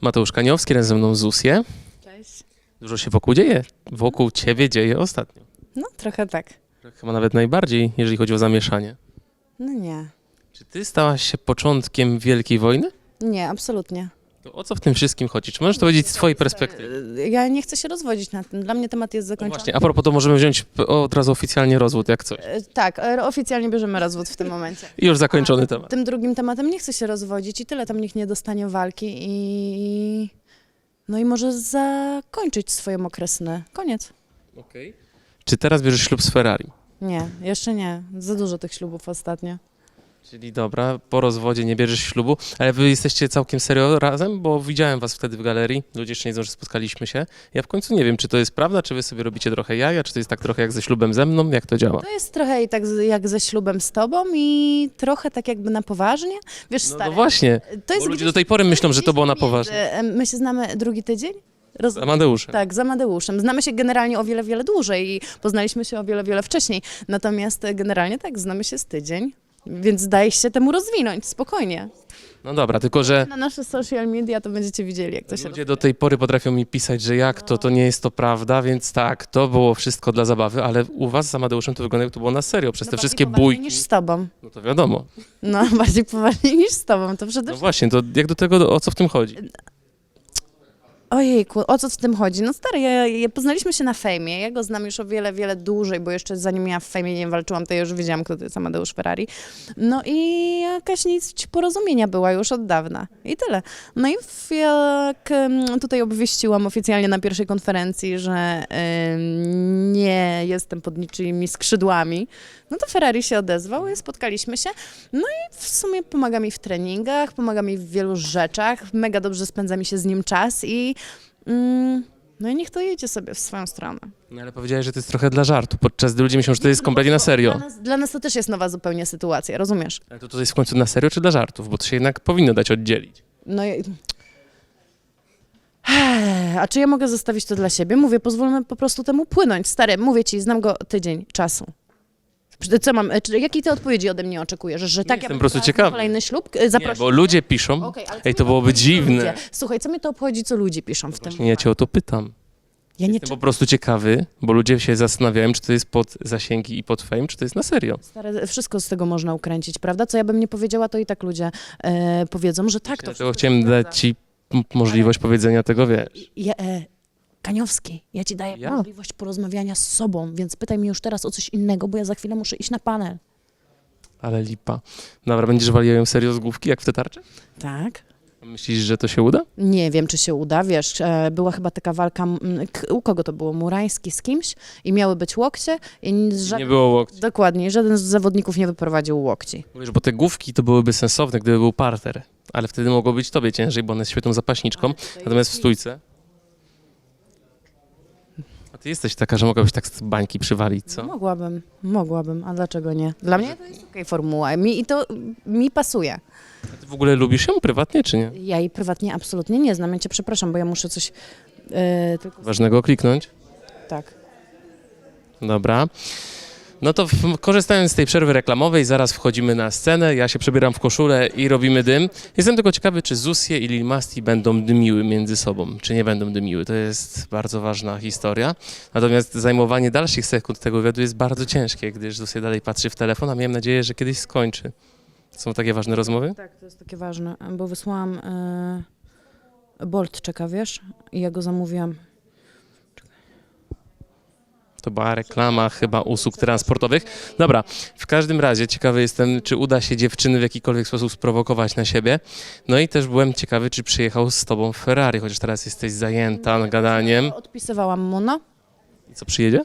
Mateusz Kaniowski, razem ze mną Zusję. Cześć. Dużo się wokół dzieje. Wokół ciebie dzieje ostatnio. No, trochę tak. Chyba nawet najbardziej, jeżeli chodzi o zamieszanie. No nie. Czy ty stałaś się początkiem Wielkiej Wojny? Nie, absolutnie. To o co w tym wszystkim chodzi? Czy możesz to powiedzieć z twojej perspektywy? Y, Ja nie chcę się rozwodzić na tym. Dla mnie temat jest No zakończony. właśnie, a propos to możemy wziąć p- od razu oficjalnie rozwód, jak coś. Y, Tak, y, oficjalnie bierzemy rozwód w tym momencie. I już zakończony temat. Tym drugim tematem nie chcę się rozwodzić i tyle tam nikt nie dostanie walki i... No i może zakończyć swoją okresnę. Koniec. Czy teraz bierzesz ślub z Ferrari? Nie, jeszcze nie. Za dużo tych ślubów ostatnio. Czyli dobra, po rozwodzie nie bierzesz ślubu, ale wy jesteście całkiem serio razem, bo widziałem was wtedy w galerii, ludzie jeszcze nie wiedzą, że spotkaliśmy się. Ja w końcu nie wiem, czy to jest prawda, czy wy sobie robicie trochę jaja, czy to jest tak trochę jak ze ślubem ze mną, jak to działa? To jest trochę i tak z- jak ze ślubem z tobą i trochę tak jakby na poważnie. Wiesz, No, stary, no właśnie, to bo ludzie do tej pory myślą, że to było na poważnie. My się znamy drugi tydzień? Roz... Z Amadeuszem. Tak, z Amadeuszem. Znamy się generalnie o wiele, wiele dłużej i poznaliśmy się o wiele, wiele wcześniej. Natomiast e, generalnie tak, znamy się z tydzień, więc daj się temu rozwinąć, spokojnie. No dobra, tylko że Na nasze social media to będziecie widzieli, jak to się ludzie do tej pory potrafią mi pisać, że jak to, to nie jest to prawda, więc tak, to było wszystko dla zabawy, ale u was z Amadeuszem to wygląda, jak to było na serio, przez No te wszystkie bójki. niż z tobą. No to wiadomo. No, bardziej poważnie niż z tobą, to przede No wszystkim. właśnie, to jak do tego, o co w tym chodzi? Ojejku, o co w tym chodzi? No stary, ja, ja poznaliśmy się na fejmie, ja go znam już o wiele, wiele dłużej, bo jeszcze zanim ja w fejmie nie walczyłam, to ja już wiedziałam, kto to jest Amadeusz Ferrari. No i jakaś nić porozumienia była już od dawna i tyle. No i jak tutaj obwieściłam oficjalnie na pierwszej konferencji, że nie jestem pod niczyimi skrzydłami, no to Ferrari się odezwał i spotkaliśmy się. No i w sumie pomaga mi w treningach, pomaga mi w wielu rzeczach, mega dobrze spędza mi się z nim czas i mm, no i niech to jedzie sobie w swoją stronę. No ale powiedziałeś, że to jest trochę dla żartu, podczas gdy ludzie myślą, że to jest kompletnie na Dla serio. nas, dla nas to też jest nowa zupełnie sytuacja, rozumiesz? Ale to, to jest w końcu na serio czy dla żartów? Bo to się jednak powinno dać oddzielić. No i... A czy ja mogę zostawić to dla siebie? Mówię, pozwólmy po prostu temu płynąć. Stary, mówię ci, znam go tydzień czasu. Co mam, czy, jakiej ty odpowiedzi ode mnie oczekujesz? Że tak jestem ja po prostu ciekawy. Kolejny ślub? Nie, Zaprosić? bo ludzie piszą, Okej, ale co ej, mnie to byłoby obchodzi, co dziwne. ludzie- Słuchaj, co mnie to obchodzi, co ludzie piszą w tym? Właśnie ja cię o to pytam. Ja nie Jestem po prostu ciekawy, bo ludzie się zastanawiają, czy to jest pod zasięgi i pod fame, czy to jest na serio. Stare, wszystko z tego można ukręcić, prawda? Co ja bym nie powiedziała, to i tak ludzie e, powiedzą, że tak, to Dlatego wszystko chciałem się zgadza. dać ci m- możliwość powiedzenia tego, wiesz. Ja, e, Kaniowski, ja ci daję Ja? możliwość porozmawiania z sobą, więc pytaj mnie już teraz o coś innego, bo ja za chwilę muszę iść na panel. Ale lipa. Dobra, będziesz walił ją serio z główki, jak w te tarcze? Tak? Myślisz, że to się uda? Nie wiem, czy się uda, wiesz, e, była chyba taka walka, k- u kogo to było, Murański z kimś i miały być łokcie i n- Nie było łokci. dokładnie, żaden z zawodników nie wyprowadził łokci. Wiesz, bo te główki to byłyby sensowne, gdyby był parter. Ale wtedy mogło być tobie ciężej, bo ona jest świetną zapaśniczką. Natomiast w stójce... Ty jesteś taka, że mogłabyś tak z bańki przywalić, co? Mogłabym, mogłabym, a dlaczego nie? Dla mnie to jest okej formuła mi, i to mi pasuje. A ty w ogóle lubisz ją prywatnie, czy nie? Ja jej prywatnie absolutnie nie znam, ja cię przepraszam, bo ja muszę coś e, tylko... Ważnego kliknąć. Tak. Dobra. No to w, korzystając z tej przerwy reklamowej, zaraz wchodzimy na scenę. Ja się przebieram w koszulę i robimy dym. Jestem tylko ciekawy, czy Zusje i Lil Masti będą dymiły między sobą, czy nie będą dymiły. To jest bardzo ważna historia. Natomiast zajmowanie dalszych sekund tego wywiadu jest bardzo ciężkie, gdyż Zusje dalej patrzy w telefon, a miałem nadzieję, że kiedyś skończy. Są takie ważne rozmowy? Tak, to jest takie ważne, bo wysłałam. E, Bolt czeka, wiesz? I ja go zamówiłam. To była reklama chyba usług transportowych. Dobra, w każdym razie ciekawy jestem, czy uda się dziewczyny w jakikolwiek sposób sprowokować na siebie. No i też byłem ciekawy, czy przyjechał z tobą Ferrari, chociaż teraz jesteś zajęta gadaniem. Odpisywałam mu, no? I co, przyjedzie?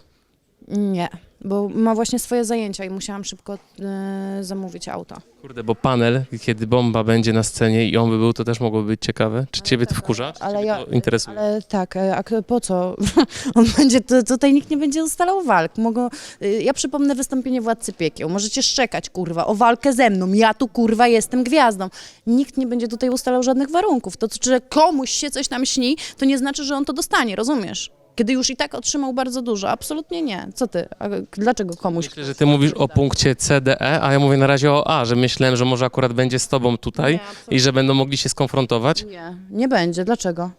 Nie, bo ma właśnie swoje zajęcia i musiałam szybko e, zamówić auto. Kurde, bo panel, kiedy bomba będzie na scenie i on by był, to też mogłoby być ciekawe. Czy ciebie to wkurza? Czy Ale ciebie ja- to interesuje? Ale tak, e, a k- po co? On będzie, tutaj nikt nie będzie ustalał walk. Mogą, e, ja przypomnę wystąpienie Władcy Piekieł. Możecie szczekać, kurwa, o walkę ze mną. Ja tu, kurwa, jestem gwiazdą. Nikt nie będzie tutaj ustalał żadnych warunków. To, że komuś się coś tam śni, to nie znaczy, że on to dostanie, rozumiesz? Kiedy już i tak otrzymał bardzo dużo. Absolutnie nie. Co ty? A dlaczego komuś? Myślę, że ty mówisz o punkcie CDE, a ja mówię na razie o A, że myślałem, że może akurat będzie z tobą tutaj Nie, absolutnie. i że będą mogli się skonfrontować. Nie, nie będzie. Dlaczego?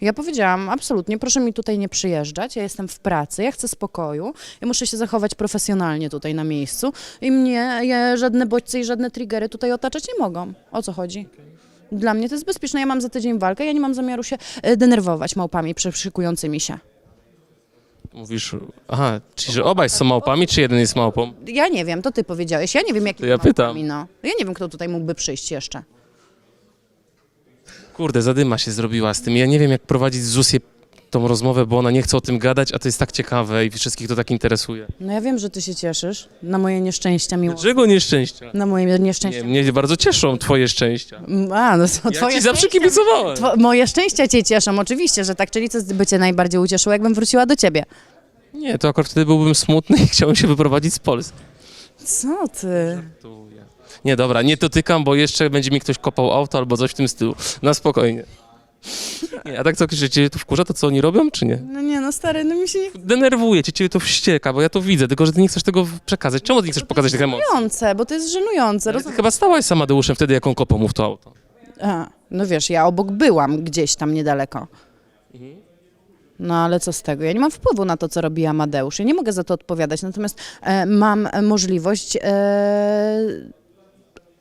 Ja powiedziałam, absolutnie, proszę mi tutaj nie przyjeżdżać, ja jestem w pracy, ja chcę spokoju, ja muszę się zachować profesjonalnie tutaj na miejscu i mnie ja, żadne bodźce i żadne triggery tutaj otaczać nie mogą. O co chodzi? Dla mnie to jest bezpieczne, ja mam za tydzień walkę, ja nie mam zamiaru się e, denerwować małpami przyszykującymi się. Mówisz, aha, czyli że obaj są małpami, czy jeden jest małpą? Ja nie wiem, to ty powiedziałeś, ja nie wiem, jaki To ja pytam. No. Ja nie wiem, kto tutaj mógłby przyjść jeszcze. Kurde, zadyma się zrobiła z tym. Ja nie wiem, jak prowadzić z Zusię tą rozmowę, bo ona nie chce o tym gadać, a to jest tak ciekawe i wszystkich to tak interesuje. No ja wiem, że ty się cieszysz na moje nieszczęścia, miło. Dlaczego nieszczęścia? Na moje nieszczęścia. Nie, mnie bardzo cieszą twoje szczęścia. A, no to Ja twoje ci zawsze kibicowałem. Two, moje szczęścia cię cieszą, oczywiście, że tak. Czyli co by cię najbardziej ucieszyło, jakbym wróciła do ciebie? Nie, to akurat wtedy byłbym smutny i chciałbym się wyprowadzić z Polski. Co ty? Nie, dobra, nie dotykam, bo jeszcze będzie mi ktoś kopał auto albo coś w tym stylu. Na spokojnie. Nie, a tak co, że cię to wkurza, to co oni robią, czy nie? No nie, no stary, no mi się nie Denerwuje cię, ciebie to wścieka, bo ja to widzę, tylko że ty nie chcesz tego przekazać. Czemu ty nie chcesz pokazać tych emocji? żenujące, bo to jest żenujące. Ty chyba stałaś z Amadeuszem wtedy, jak on kopał mu w to auto. A, no wiesz, ja obok byłam gdzieś tam niedaleko. No ale co z tego? Ja nie mam wpływu na to, co robi Amadeusz. Ja nie mogę za to odpowiadać, natomiast e, mam możliwość e,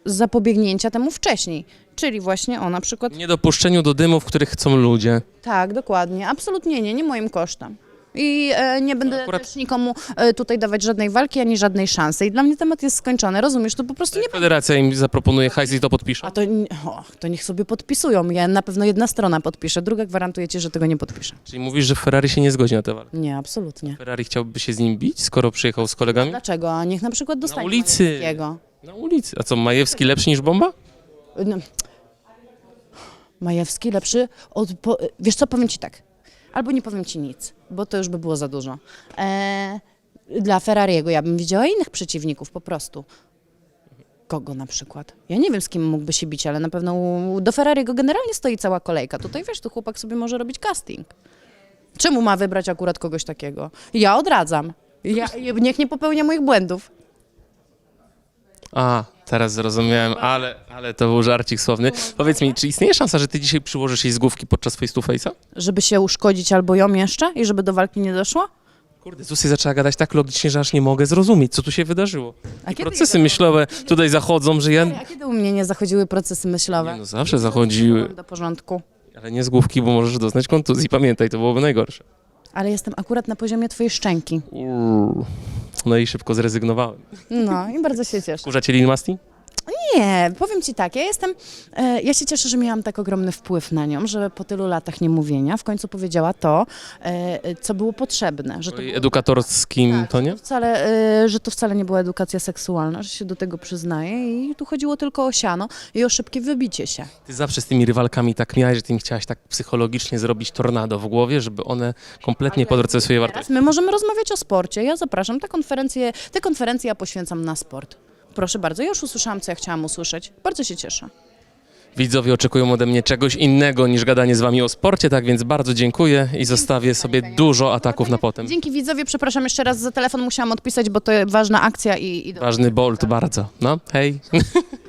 zapobiegnięcia temu wcześniej. Czyli właśnie o na przykład Niedopuszczeniu do dymów, których chcą ludzie. Tak, dokładnie. Absolutnie nie, nie moim kosztem. I e, nie będę Akurat- też nikomu e, tutaj dawać żadnej walki ani żadnej szansy. I dla mnie temat jest skończony, rozumiesz? To po prostu nie. Federacja im zaproponuje hajs i to podpisze. A to, o, to niech sobie podpisują. Ja na pewno jedna strona podpisze, druga gwarantuje ci, że tego nie podpisze. Czyli mówisz, że Ferrari się nie zgodzi na tę walkę. Nie, absolutnie. Ferrari chciałby się z nim bić, skoro przyjechał z kolegami? Dlaczego? A niech na przykład dostanie ulicy. Na ulicy. A co, Majewski lepszy niż bomba? No. Majewski lepszy od... Po, wiesz co, powiem ci tak. Albo nie powiem ci nic, bo to już by było za dużo. E, dla Ferrariego ja bym widziała innych przeciwników po prostu. Kogo na przykład? Ja nie wiem, z kim mógłby się bić, ale na pewno do Ferrariego generalnie stoi cała kolejka. Tutaj wiesz, tu chłopak sobie może robić casting. Czemu ma wybrać akurat kogoś takiego? Ja odradzam. Ja, niech nie popełnia moich błędów. A, teraz zrozumiałem, ale, ale to był żarcik słowny. Powiedz mi, czy istnieje szansa, że ty dzisiaj przyłożysz jej z główki podczas face to face'a? Żeby się uszkodzić albo ją jeszcze i żeby do walki nie doszło? Kurde, Zusie zaczęła gadać tak logicznie, że aż nie mogę zrozumieć, co tu się wydarzyło. A kiedy Procesy myślowe tutaj zachodzą, że ja... A kiedy u mnie nie zachodziły procesy myślowe? Nie, no zawsze zachodziły, Do porządku. ale nie z główki, bo możesz doznać kontuzji. Pamiętaj, to byłoby najgorsze. Ale jestem akurat na poziomie twojej szczęki. Uuu. No i szybko zrezygnowałem. No i bardzo się cieszę. Kurza cię Lil Masti? Nie, powiem ci tak, ja jestem, e, ja się cieszę, że miałam tak ogromny wpływ na nią, że po tylu latach niemówienia w końcu powiedziała to, e, co było potrzebne. Że to było, edukatorskim tak, to wcale, e, że to wcale nie była edukacja seksualna, że się do tego przyznaje i tu chodziło tylko o siano i o szybkie wybicie się. Ty zawsze z tymi rywalkami tak miałeś, że ty im chciałaś tak psychologicznie zrobić tornado w głowie, żeby one kompletnie podrzucały swoje Teraz wartości. my możemy rozmawiać o sporcie. Ja zapraszam. Te konferencje, te konferencje ja poświęcam na sport. Proszę bardzo, ja już usłyszałam, co ja chciałam usłyszeć. Bardzo się cieszę. Widzowie oczekują ode mnie czegoś innego niż gadanie z wami o sporcie, tak więc bardzo dziękuję i zostawię sobie dużo ataków na potem. Dzięki widzowie, przepraszam jeszcze raz za telefon, musiałam odpisać, bo to ważna akcja i... i... Ważny bolt bardzo. No, hej.